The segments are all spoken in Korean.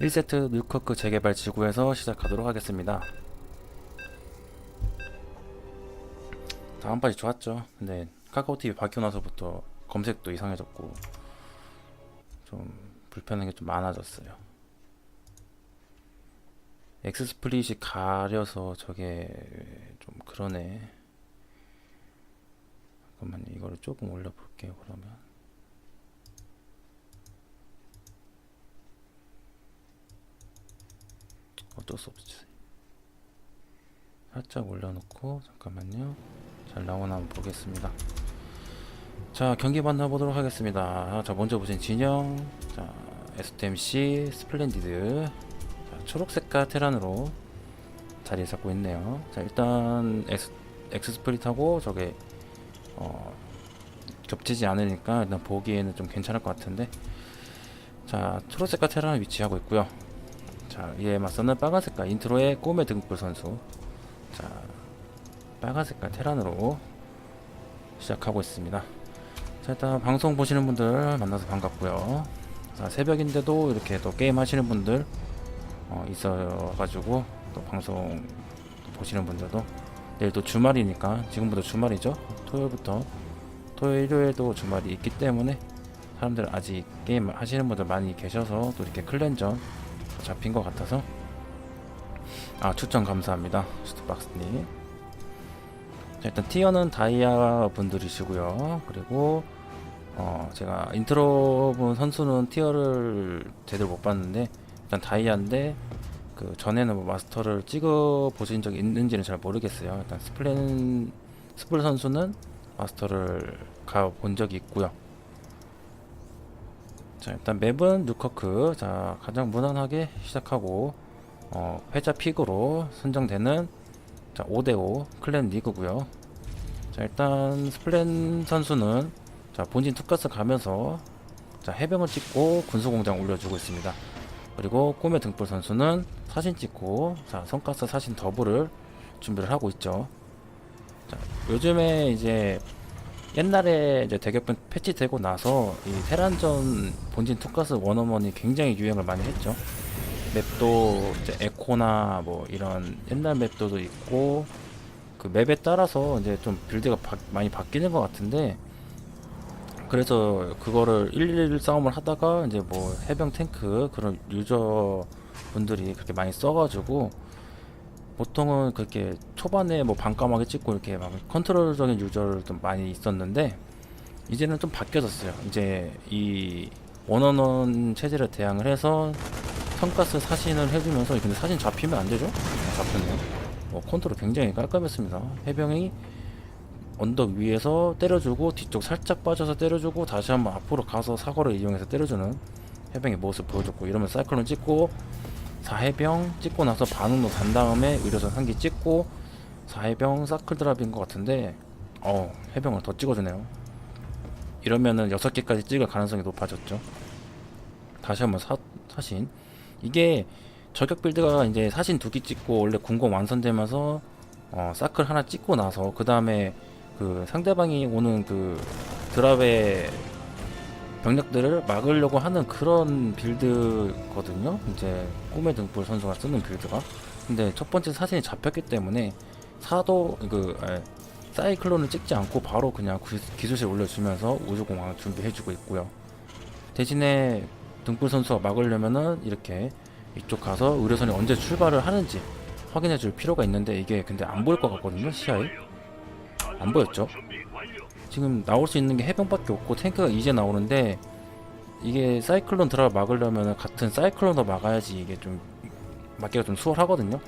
1세트 뉴커크 재개발 지구에서 시작하도록 하겠습니다. 다음 바지 좋았죠. 근데 카카오TV 바뀌고 나서부터 검색도 이상해졌고 좀 불편한 게 좀 많아졌어요. 엑스 스플릿이 가려서 저게 좀 그러네. 잠깐만요. 이거를 조금 올려볼게요. 그러면. 어쩔 수 없지. 살짝 올려놓고 잠깐만요. 잘 나오나 한번 보겠습니다. 자 경기 만나보도록 하겠습니다. 자 먼저 보신 진영, 자 STMC 스플렌디드, 자, 초록색깔 테란으로 자리 잡고 있네요. 자 일단 엑스, 엑스 스플릿하고 저게 어, 겹치지 않으니까 일단 보기에는 좀 괜찮을 것 같은데 자 초록색깔 테란을 위치하고 있고요. 자 이에 맞서는 빨간 색깔 인트로의 꿈의 등불 선수. 자 빨간 색깔 테란으로 시작하고 있습니다. 자 일단 방송 보시는 분들 만나서 반갑고요. 자 새벽인데도 이렇게 또 게임 하시는 분들 어, 있어가지고 또 방송 보시는 분들도 내일 또 주말이니까 지금부터 주말이죠? 토요일부터. 토요일 일요일도 주말이 있기 때문에 사람들 아직 게임 하시는 분들 많이 계셔서 또 이렇게 클랜전 잡힌 것 같아서. 아 추천 감사합니다. 슈트박스님. 자, 일단 티어는 다이아 분들이시고요. 그리고 어 제가 인트로 분 선수는 티어를 제대로 못 봤는데 일단 다이아인데 그 전에는 뭐 마스터를 찍어 보신 적이 있는지는 잘 모르겠어요. 일단 스플랜 스플 선수는 마스터를 가 본 적이 있고요 자 일단 맵은 뉴커크. 자 가장 무난하게 시작하고 어, 회자 픽으로 선정되는 자 5대5 클랜 리그고요. 자 일단 스플랜 선수는 자 본진 투가스 가면서 자 해병을 찍고 군수공장 올려주고 있습니다. 그리고 꿈의 등불 선수는 사진 찍고 자 성가스 사진 더블을 준비를 하고 있죠. 자 요즘에 이제 옛날에 이제 대격변 패치 되고 나서 이 테란전 본진 투가스 원어원이 굉장히 유행을 많이 했죠. 맵도 이제 에코나 뭐 이런 옛날 맵도 있고 그 맵에 따라서 이제 좀 빌드가 바, 많이 바뀌는 것 같은데 그래서 그거를 111 싸움을 하다가 이제 뭐 해병 탱크 그런 유저 분들이 그렇게 많이 써가지고 보통은 그렇게 초반에 뭐 반까마게 찍고 이렇게 막 컨트롤적인 유저를 좀 많이 있었는데 이제는 좀 바뀌어졌어요. 이제 이 원원원 체제를 대항을 해서 성가스 사진을 해주면서 근데 사진 잡히면 안 되죠? 아, 잡혔네요. 뭐 컨트롤 굉장히 깔끔했습니다. 해병이 언덕 위에서 때려주고 뒤쪽 살짝 빠져서 때려주고 다시 한번 앞으로 가서 사거를 이용해서 때려주는 해병의 모습 보여줬고 이러면 사이클론 찍고 4해병 찍고 나서 반응로 간 다음에 의료선 한 개 찍고 4해병 사클 드랍인 것 같은데 어 해병을 더 찍어주네요. 이러면은 6개까지 찍을 가능성이 높아졌죠. 다시 한번 사, 사신. 이게 저격 빌드가 이제 사신 두 개 찍고 원래 궁공 완성되면서 어, 사클 하나 찍고 나서 그 다음에 그 상대방이 오는 그 드랍의 병력들을 막으려고 하는 그런 빌드거든요. 이제 꿈의 등불 선수가 쓰는 빌드가. 근데 첫 번째 사진이 잡혔기 때문에 사도 그 에, 사이클론을 찍지 않고 바로 그냥 구- 기술실 올려주면서 우주공항을 준비해주고 있고요. 대신에 등불 선수가 막으려면은 이렇게 이쪽 가서 의료선이 언제 출발을 하는지 확인해줄 필요가 있는데 이게 근데 안 보일 것 같거든요 시야에 안 보였죠? 지금 나올 수 있는 게 해병밖에 없고 탱크가 이제 나오는데 이게 사이클론 드랍 막으려면 같은 사이클론도 막아야지 이게 좀 막기가 좀 수월하거든요.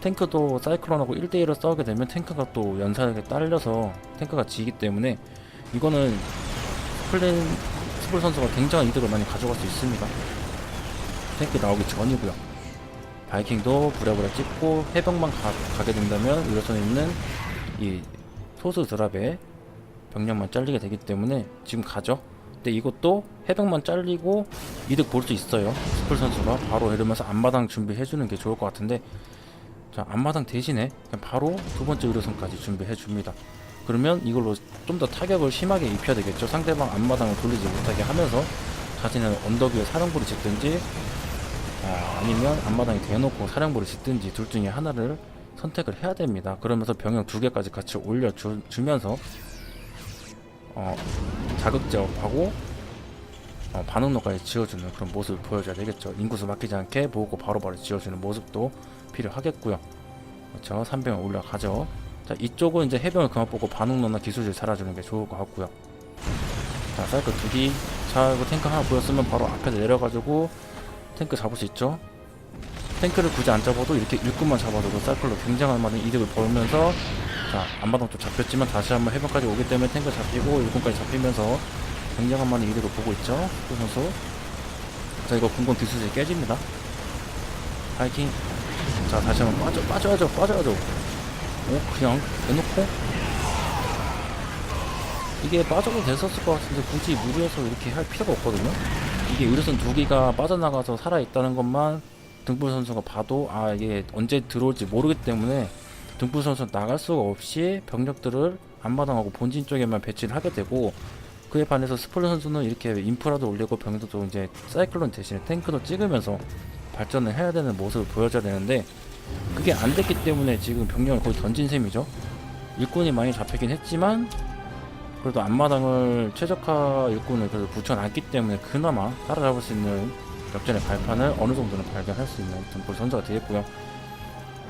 탱크도 사이클론하고 1대1로 싸우게 되면 탱크가 또 연사에 딸려서 탱크가 지기 때문에 이거는 플랜 스플 선수가 굉장한 이득을 많이 가져갈 수 있습니다. 탱크 나오기 전이고요. 바이킹도 부랴부랴 찍고 해병만 가, 가게 된다면 의료선에 있는 이 소수 드랍에 병력만 잘리게 되기 때문에 지금 가죠. 근데 이것도 해병만 잘리고 이득 볼 수 있어요. 스플 선수가 바로 이러면서 앞마당 준비해주는 게 좋을 것 같은데 자 앞마당 대신에 그냥 바로 두 번째 의료선까지 준비해 줍니다. 그러면 이걸로 좀 더 타격을 심하게 입혀야 되겠죠. 상대방 앞마당을 돌리지 못하게 하면서 자신은 언덕 위에 사령부를 짓든지 어, 아니면 앞마당에 대놓고 사령부를 짓든지 둘 중에 하나를 선택을 해야 됩니다. 그러면서 병력 두 개까지 같이 올려주면서 어, 자극 제압하고 어, 반응로까지 지어주는 그런 모습을 보여줘야 되겠죠. 인구수 막히지 않게 보고 바로바로 지어주는 모습도 필요하겠고요. 그렇죠. 3병을 올라가죠. 자 이쪽은 이제 해병을 그만 보고 반응로나 기술을 살아주는 게 좋을 것 같고요. 자 사이클 두기 자 이거 탱크 하나 보였으면 바로 앞에서 내려가지고 탱크 잡을 수 있죠. 탱크를 굳이 안 잡아도 이렇게 일꾼만 잡아도 사이클로 굉장한 많은 이득을 벌면서 자 안마당 좀 잡혔지만 다시 한번 해병까지 오기 때문에 탱크 잡히고 일꾼까지 잡히면서 굉장한 많은 이득을 보고 있죠. 그 선수. 자 이거 궁금 뒤수지 깨집니다. 하이킹. 자 다시 한번 빠져 빠져야죠 빠져야죠. 오 그냥 대놓고 이게 빠져도 됐었을 것 같은데 굳이 무리해서 이렇게 할 필요가 없거든요. 이게 의료선 두 개가 빠져나가서 살아있다는 것만 등불 선수가 봐도 아 이게 언제 들어올지 모르기 때문에 등불 선수 나갈 수가 없이 병력들을 앞마당하고 본진 쪽에만 배치를 하게 되고 그에 반해서 스플 선수는 이렇게 인프라도 올리고 병력도 이제 사이클론 대신에 탱크도 찍으면서 발전을 해야 되는 모습을 보여줘야 되는데 그게 안 됐기 때문에 지금 병력을 거의 던진 셈이죠. 일꾼이 많이 잡히긴 했지만 그래도 앞마당을 최적화 일꾼을 그래도 붙여놨기 때문에 그나마 따라잡을 수 있는 역전의 발판을 어느 정도는 발견할 수 있는 등불 선수가 되겠고요.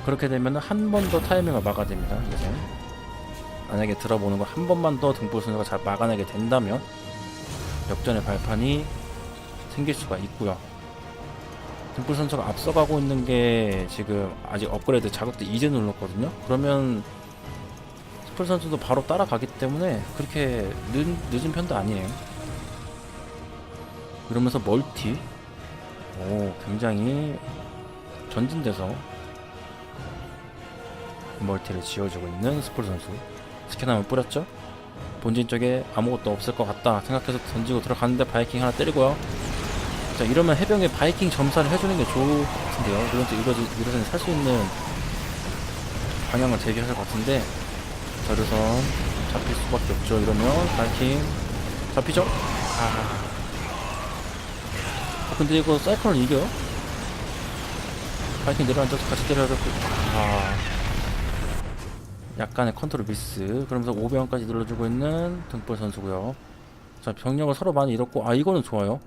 그렇게 되면 한 번 더 타이밍을 막아야 됩니다. 이제 만약에 들어보는 거 한 번만 더 등불 선수가 잘 막아내게 된다면 역전의 발판이 생길 수가 있고요. 등불 선수가 앞서가고 있는 게 지금 아직 업그레이드 자극도 이제 눌렀거든요. 그러면 스플 선수도 바로 따라가기 때문에 그렇게 늦, 늦은 편도 아니에요. 이러면서 멀티 오 굉장히 전진돼서 멀티를 지어주고 있는 스플 선수 스캐너을 뿌렸죠 본진 쪽에 아무것도 없을 것 같다 생각해서 던지고 들어갔는데 바이킹 하나 때리고요 자 이러면 해병에 바이킹 점사를 해주는 게 좋을 것 같은데요 이런서 이러지 이러서는 살수 있는 방향을 제기할 것 같은데 자 이러선 잡힐 수밖에 없죠 이러면 바이킹 잡히죠 아 어, 근데 이거 사이클은 이겨요? 파이팅 내려앉아서 같이 때려야 될 거. 아. 약간의 컨트롤 미스. 그러면서 5병까지 눌러주고 있는 등볼 선수고요. 자, 병력을 서로 많이 잃었고, 아, 이거는 좋아요.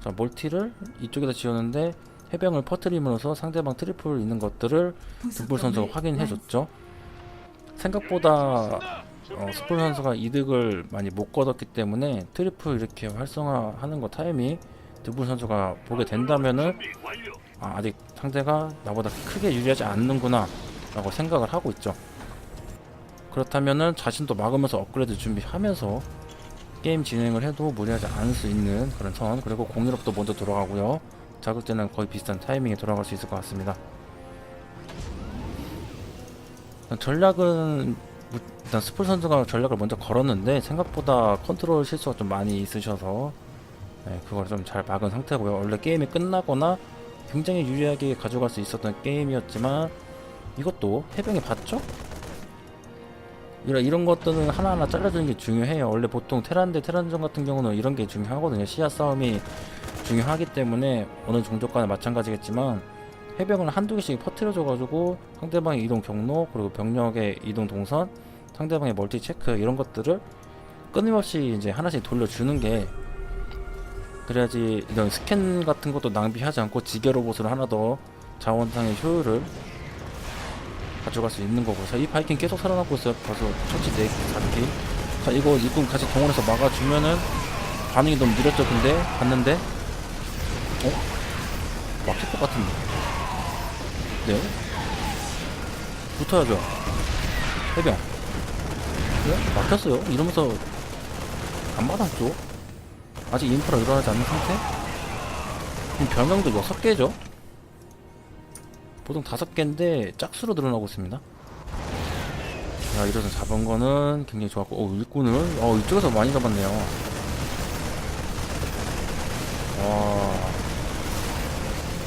자, 멀티를 이쪽에다 지었는데, 해병을 퍼트림으로써 상대방 트리플 있는 것들을 등볼 선수가 확인해줬죠. 생각보다 어, 스플 선수가 이득을 많이 못 거뒀기 때문에 트리플 이렇게 활성화하는 거 타이밍 드불 선수가 보게 된다면은 아, 아직 상대가 나보다 크게 유리하지 않는구나 라고 생각을 하고 있죠 그렇다면은 자신도 막으면서 업그레이드 준비하면서 게임 진행을 해도 무리하지 않을 수 있는 그런 선 그리고 공유력도 먼저 돌아가고요 자극제는 거의 비슷한 타이밍에 돌아갈 수 있을 것 같습니다 전략은 무- 일단 스플 선수가 전략을 먼저 걸었는데 생각보다 컨트롤 실수가 좀 많이 있으셔서 네, 그걸 좀 잘 막은 상태고요. 원래 게임이 끝나거나 굉장히 유리하게 가져갈 수 있었던 게임이었지만 이것도 해병이 봤죠? 이런, 이런 것들은 하나하나 잘라주는 게 중요해요. 원래 보통 테란 대 테란전 같은 경우는 이런 게 중요하거든요. 시야 싸움이 중요하기 때문에 어느 종족과는 마찬가지겠지만 해병을 한두 개씩 퍼뜨려줘가지고 상대방의 이동 경로 그리고 병력의 이동 동선 상대방의 멀티 체크 이런 것들을 끊임없이 이제 하나씩 돌려주는 게 그래야지 이런 스캔 같은 것도 낭비하지 않고 지게 로봇을 하나 더 자원상의 효율을 가져갈 수 있는 거고. 자이 바이킹 계속 살아남고 있어요. 벌써 첫째 네 잡기 자 이거 일꾼 같이 동원해서 막아주면은 반응이 너무 느렸죠 근데? 봤는데? 어? 막힐 것 같은데? 네? 붙어야죠. 해병. 네? 막혔어요. 이러면서 안 맞았죠? 아직 인프라 일어나지 않는 상태? 지금 별명도 6개죠? 보통 5개인데 짝수로 늘어나고 있습니다. 야 이래서 잡은 거는 굉장히 좋았고 어 일꾼을? 어 이쪽에서 많이 잡았네요. 와.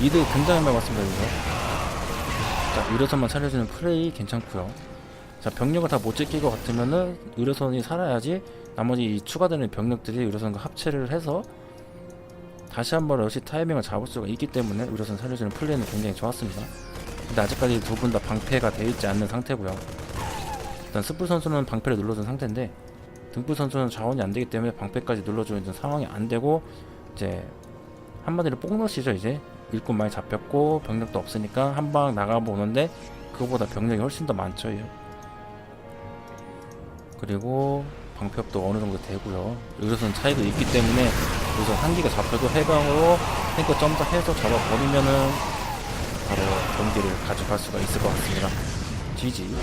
이득 굉장히 많이 봤습니다 여기서. 자 의료선만 차려주는 플레이 괜찮고요. 자 병력을 다 못 지킬 것 같으면은 의료선이 살아야지 나머지 이 추가되는 병력들이 의료선과 합체를 해서 다시 한번 역시 타이밍을 잡을 수가 있기 때문에 의료선 살려주는 플레이는 굉장히 좋았습니다. 근데 아직까지 두 분 다 방패가 돼 있지 않는 상태고요. 일단 스프 선수는 방패를 눌러준 상태인데 등불 선수는 자원이 안 되기 때문에 방패까지 눌러주는 상황이 안 되고 이제 한마디로 뽕넛이죠 이제 일꾼 많이 잡혔고 병력도 없으니까 한 방 나가보는데 그거보다 병력이 훨씬 더 많죠 얘. 그리고 방패업도 어느 정도 되고요 의료선 차이도 있기 때문에 의료선 한 기가 잡혀도 해방으로 탱크 점사해서 잡아버리면은 바로 경기를 가져갈 수가 있을 것 같습니다. GG